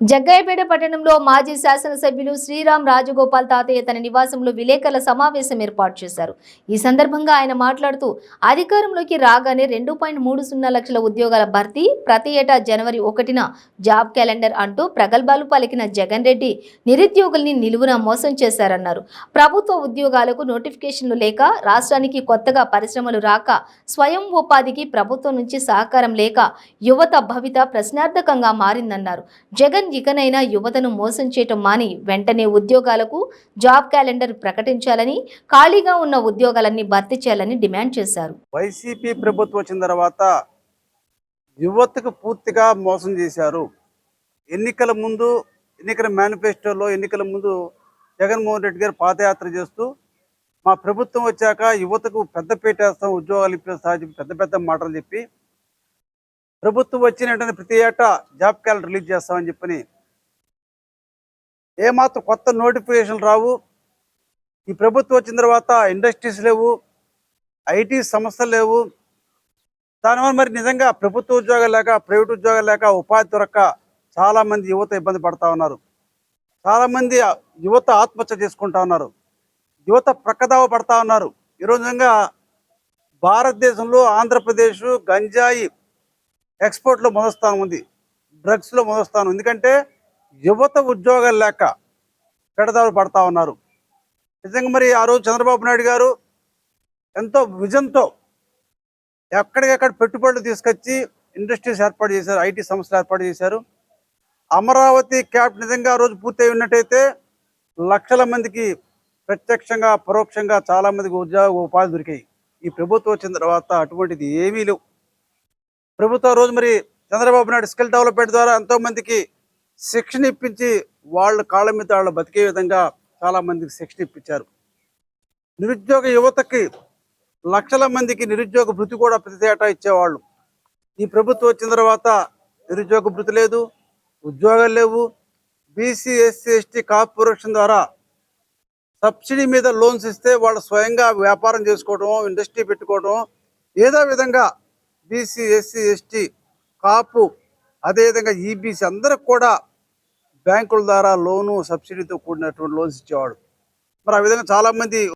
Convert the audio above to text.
జగ్గయ్యపేట పట్టణంలో మాజీ శాసనసభ్యులు శ్రీరామ్ రాజగోపాల్ తాతయ్య తన నివాసంలో విలేకరుల సమావేశం ఏర్పాటు చేశారు. ఈ సందర్భంగా ఆయన మాట్లాడుతూ అధికారంలోకి రాగానే రెండు పాయింట్ మూడు సున్నా లక్షల ఉద్యోగాల భర్తీ ప్రతి ఏటా జనవరి ఒకటిన జాబ్ క్యాలెండర్ అంటూ ప్రగల్భాలు పలికిన జగన్ రెడ్డి నిరుద్యోగుల్ని నిలువున మోసం చేశారన్నారు. ప్రభుత్వ ఉద్యోగాలకు నోటిఫికేషన్లు లేక రాష్ట్రానికి కొత్తగా పరిశ్రమలు రాక స్వయం ఉపాధికి ప్రభుత్వం నుంచి సహకారం లేక యువత భవిత ప్రశ్నార్థకంగా మారిందన్నారు. జగన్ ఇకనైనా యువతను మోసం చేయటం మాని వెంటనే ఉద్యోగాలకు జాబ్ క్యాలెండర్ ప్రకటించాలని ఖాళీగా ఉన్న ఉద్యోగాలన్నీ భర్తీ చేయాలని డిమాండ్ చేశారు. వైసీపీ ప్రభుత్వం వచ్చిన తర్వాత యువతకు పూర్తిగా మోసం చేశారు. ఎన్నికల ముందు ఎన్నికల మేనిఫెస్టోలో ఎన్నికల ముందు జగన్మోహన్ రెడ్డి గారు పాదయాత్ర చేస్తూ మా ప్రభుత్వం వచ్చాక యువతకు పెద్ద ఉద్యోగాలు ఇప్పిస్తా చెప్పి పెద్ద పెద్ద మాటలు చెప్పి ప్రభుత్వం వచ్చిన వెంటనే ప్రతి ఏటా జాబ్ క్యాలెండర్ రిలీజ్ చేస్తామని చెప్పని ఏమాత్రం కొత్త నోటిఫికేషన్లు రావు. ఈ ప్రభుత్వం వచ్చిన తర్వాత ఇండస్ట్రీస్ లేవు ఐటీ సంస్థలు లేవు. దానివల్ల మరి నిజంగా ప్రభుత్వ ఉద్యోగాలు లేక ప్రైవేట్ ఉద్యోగాలు లేక ఉపాధి దొరక్క చాలామంది యువత ఇబ్బంది పడతా ఉన్నారు. చాలామంది యువత ఆత్మహత్య చేసుకుంటా ఉన్నారు. యువత ప్రక్కదావ పడతా ఉన్నారు. ఈరోజు నిజంగా భారతదేశంలో ఆంధ్రప్రదేశ్ గంజాయి ఎక్స్పోర్ట్లో మొదటి స్థానం ఉంది. డ్రగ్స్లో మొదటి స్థానం ఎందుకంటే యువత ఉద్యోగాలు లేక పెడదారు పడతా ఉన్నారు. నిజంగా మరి ఆ రోజు చంద్రబాబు నాయుడు గారు ఎంతో విజన్తో ఎక్కడికెక్కడ పెట్టుబడులు తీసుకొచ్చి ఇండస్ట్రీస్ ఏర్పాటు చేశారు. ఐటీ సంస్థలు ఏర్పాటు చేశారు. అమరావతి క్యాప్ నిజంగా ఆ రోజు పూర్తయి ఉన్నట్టయితే లక్షల మందికి ప్రత్యక్షంగా పరోక్షంగా చాలామందికి ఉద్యోగ ఉపాధి దొరికాయి. ఈ ప్రభుత్వం వచ్చిన తర్వాత అటువంటిది ఏమీ లేవు. ప్రభుత్వం రోజు మరి చంద్రబాబు నాయుడు స్కిల్ డెవలప్మెంట్ ద్వారా ఎంతో మందికి శిక్షణ ఇప్పించి వాళ్ళ కాళ్ళ మీద వాళ్ళు బతికే విధంగా చాలా మందికి శిక్షణ ఇప్పించారు. నిరుద్యోగ యువతకి లక్షల మందికి నిరుద్యోగ భృతి కూడా ప్రతి ఏటా ఇచ్చేవాళ్ళు. ఈ ప్రభుత్వం వచ్చిన తర్వాత నిరుద్యోగ భృతి లేదు ఉద్యోగాలు లేవు. బీసీ ఎస్సీ ఎస్టీ కార్పొరేషన్ ద్వారా సబ్సిడీ మీద లోన్స్ ఇస్తే వాళ్ళు స్వయంగా వ్యాపారం చేసుకోవడం ఇండస్ట్రీ పెట్టుకోవడం ఏదో విధంగా బీసీ ఎస్సీ ఎస్టీ కాపు అదేవిధంగా ఈబీసీ అందరికి కూడా బ్యాంకుల ద్వారా లోను సబ్సిడీతో కూడినటువంటి లోన్స్ ఇచ్చేవాడు మరి ఆ విధంగా చాలామంది